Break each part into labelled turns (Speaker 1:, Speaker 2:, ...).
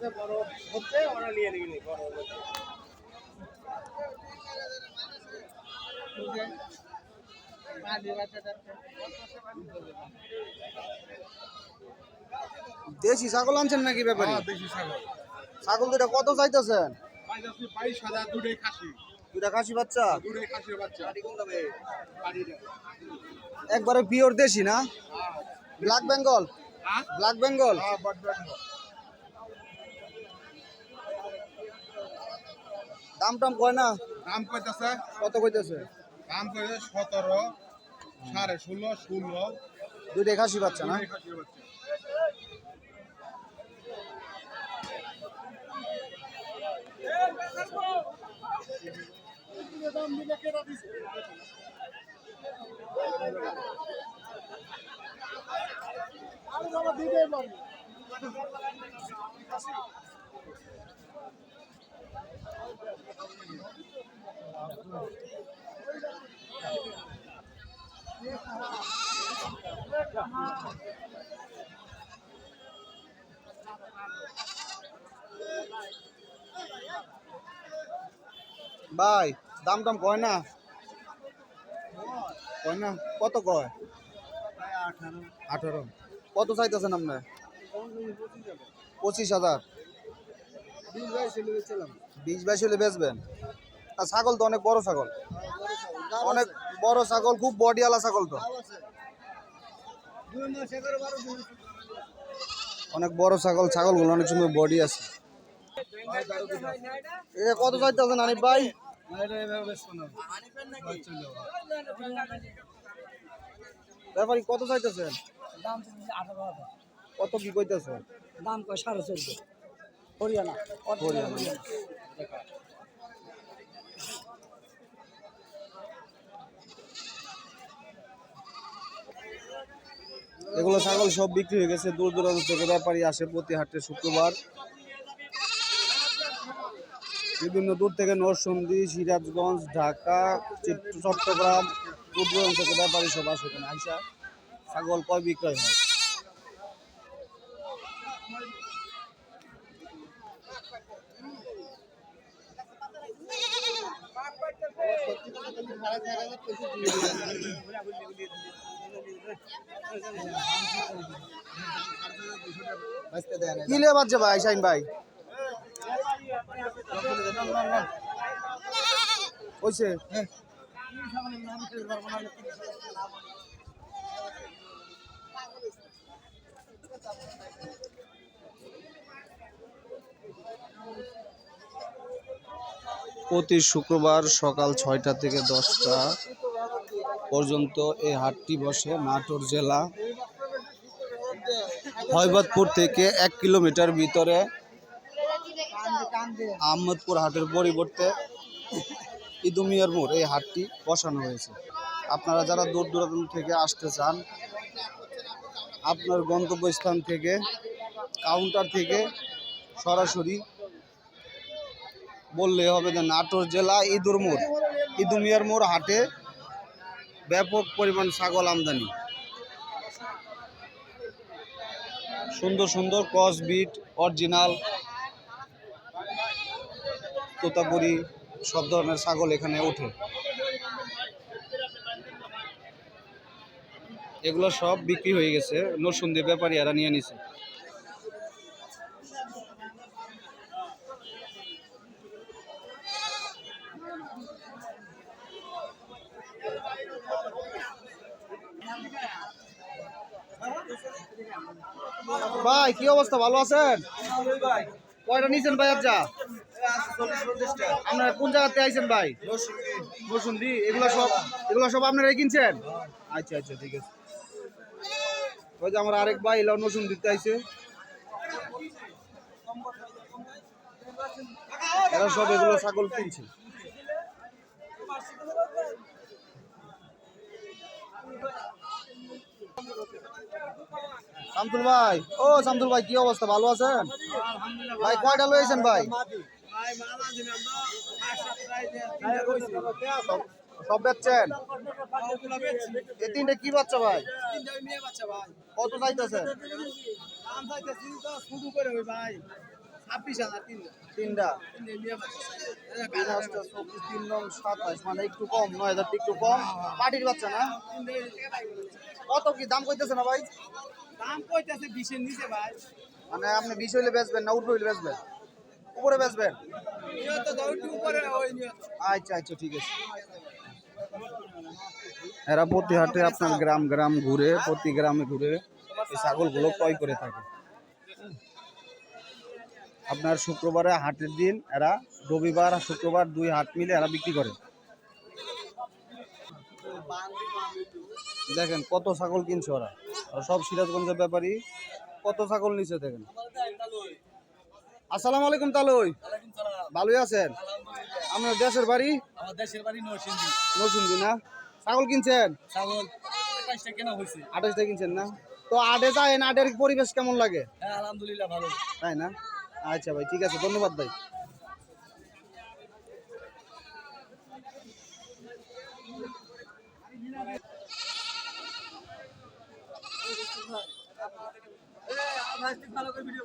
Speaker 1: যাতে বড় হচ্ছে ওরা নিয়ে নিবি বড় হচ্ছে
Speaker 2: দেশি ছাগল আনছেন নাকি ব্যাপারে?
Speaker 1: হ্যাঁ, দেশি ছাগল।
Speaker 2: ছাগল দুটা কত চাইতেছেন?
Speaker 1: বাইশ হাজার দুটোই খাসি।
Speaker 2: দুটা খাসি বাচ্চা?
Speaker 1: দুটোই খাসির বাচ্চা।
Speaker 2: একবারে পিওর দেশি না?
Speaker 1: হ্যাঁ।
Speaker 2: ব্ল্যাক বেঙ্গল?
Speaker 1: হ্যাঁ?
Speaker 2: ব্ল্যাক বেঙ্গল
Speaker 1: হ্যাঁ, বট বেঙ্গল।
Speaker 2: দাম টাম কয় না?
Speaker 1: দাম কইতাছে?
Speaker 2: কত কইতেছে?
Speaker 1: দাম কইছে সতেরো সাড়ে ষোলো ষোলো।
Speaker 2: দুইটা খাসি বাচ্চা না?
Speaker 1: দুটোই
Speaker 2: ভাই দাম টাম কয় না? কয় না? কত কয়? আঠারো। কত চাইতেছেন আপনার পঁচিশ হাজার। বিশ বাইশ হলে বেচবেন। আর ছাগল তো অনেক বড় ছাগল। অনেক বড় ছাগল, খুব বডিওয়ালা ছাগল তো। অনেক বড় ছাগল, ছাগলগুলো অনেক সময় বডি আছে। এটা কত ভাই? ব্যাপারী, কত কত কি কইতেছে
Speaker 3: দাম কয় সাড়ে।
Speaker 2: এগুলো ছাগল সব বিক্রি হয়ে গেছে। দূর দূরান্ত থেকে ব্যাপারী আসে প্রতি হাটে শুক্রবার। বিভিন্ন দূর থেকে নরসিংদী সিরাজগঞ্জ ঢাকা চট্টগ্রাম দূর থেকে ব্যাপারী সব আসে এখানে আইসা ছাগল কয় বিক্রয় হয়? কি লে বাজছে ভাই শাইন ভাই? প্রতি শুক্রবার সকাল ছয়টা থেকে দশটা পর্যন্ত এই হাটটি বসে নাটোর জেলা। হয়বাদপুর থেকে এক কিলোমিটার ভিতরে আহমদপুর হাটের পরিবর্তে ইদুমিয়ার মোড় এই হাটটি বসানো হয়েছে। আপনারা যারা দূর দূরান্ত থেকে আসতে চান, আপনার গন্তব্যস্থান থেকে, কাউন্টার থেকে সরাসরি বললে হবে যে নাটোর জেলা ইদুর মোড়। ইদুমিয়ার মোড় হাটে ব্যাপক পরিমাণ ছাগল আমদানি। সুন্দর সুন্দর ক্রস বিট অরিজিনাল তোতাপুরি, সব ধরনের ছাগল এখানে ওঠে। এগুলো সব বিক্রি হয়ে গেছে নরসুন্দি ব্যাপারী এরা নিয়ে নিছে। ভাই, কি অবস্থা? ভালো আছেন? কয়টা নিছেন ভাই আচ্ছা আপনারা কোন জায়গাতে আইছেন ভাই? সব এগুলো সব আপনারাই কিনছেন? আচ্ছা আচ্ছা ঠিক আছে। ওই যে আমার আরেক ভাই, এলাও নসুন দিতে আইছে। এরা সব এগুলো ছাগল কিনছে। শামতুল ভাই, ও শামতুল ভাই, কি অবস্থা? ভালো আছেন? ভাই, কয়টা লয়েছেন ভাই? সব- সব বেচছেন? এই তিনটে কি বাচ্চা ভাই? কত চাইতেছেন? তিনটা। তিন নং সাতাশ মানে একটু কম নয় হাজার একটু কম। পাটির বাচ্চা না? কত কি দাম কইতেছে না ভাই?
Speaker 1: দাম কইতাছে বিশের নিচে ভাই।
Speaker 2: মানে আপনি বিশ হইলে বেচবেন না উঠে হইলে বেচবেন? উপরে বেচবেন?
Speaker 1: নিয়ত
Speaker 2: আচ্ছা আচ্ছা ঠিক আছে। এরা প্রতি হাটে আপনার গ্রাম গ্রাম ঘুরে প্রতি গ্রামে ঘুরে এই ছাগলগুলো ক্রয় করে থাকে। আপনার শুক্রবারে হাটের দিন এরা রবিবার আর শুক্রবার দুই হাট মিলে এরা বিক্রি করে। দেখেন কত ছাগল কিনছে ওরা। সব সিরাজগঞ্জের ব্যাপারী কত ছাগল নিচে দেখেন। আসসালামু আলাইকুম তালুই। ভালোই আছেন? আপনার দেশের বাড়ি?
Speaker 3: আমার দেশের বাড়ি নরসিংদী।
Speaker 2: নরসিংদী না? ছাগল কিনছেন?
Speaker 3: ছাগল আঠাশটা কেনা হয়েছে।
Speaker 2: আঠাশটা কিনছেন না? তো আটে যায়েন আটের পরিবেশ কেমন লাগে?
Speaker 3: হ্যাঁ আলহামদুলিল্লাহ ভালো।
Speaker 2: তাই না? আচ্ছা ভাই ঠিক আছে ধন্যবাদ ভাই।
Speaker 3: ভালো করে ভিডিও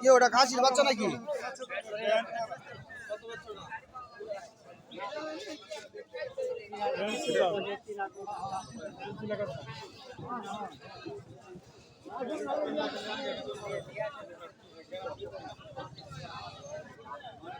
Speaker 2: কি ওটা খাসির বাচ্চা নাকি?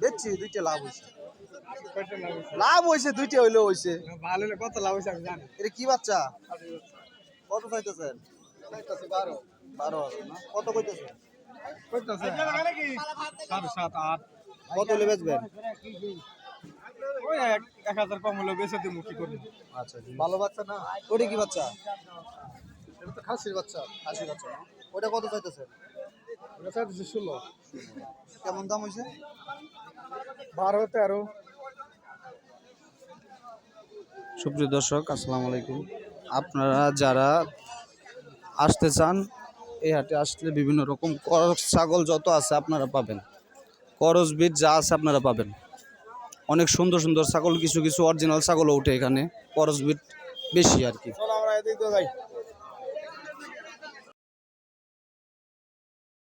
Speaker 2: বেচছি দুইটা লাভ হয়েছে
Speaker 1: লাভ?
Speaker 2: হয়েছে দুইটা হইলেও হয়েছে
Speaker 1: ভালো হলে কত লাভ হইছে আমি জানি।
Speaker 2: এটা কি বাচ্চা? কত চাইতেছেন?
Speaker 1: বারো।
Speaker 2: বারো না? কত কইতেছেন?
Speaker 1: কইতাছে? সাত আট।
Speaker 2: কত হলে বেচবেন?
Speaker 1: ওই এক হাজার কম হলে বেচে দিব কি করব?
Speaker 2: আচ্ছা
Speaker 1: ভালো বাচ্চা না?
Speaker 2: ওটা কি বাচ্চা?
Speaker 1: এটা তো খাসির বাচ্চা
Speaker 2: খাসি বাচ্চা ওটা কত চাইতেছেন?
Speaker 1: চাইতেছে ষোলো।
Speaker 2: কেমন দাম হয়েছে
Speaker 1: বারো তেরো।
Speaker 2: সুপ্রিয় দর্শক আসসালামু আলাইকুম। আপনারা যারা আসতে চান এই হাটে আসলে বিভিন্ন রকম করস ছাগল যত আছে আপনারা পাবেন। করস বিট যা আছে আপনারা পাবেন। অনেক সুন্দর সুন্দর ছাগল কিছু কিছু অরিজিনাল ছাগলও ওঠে এখানে। করস বিট বেশি আর কি।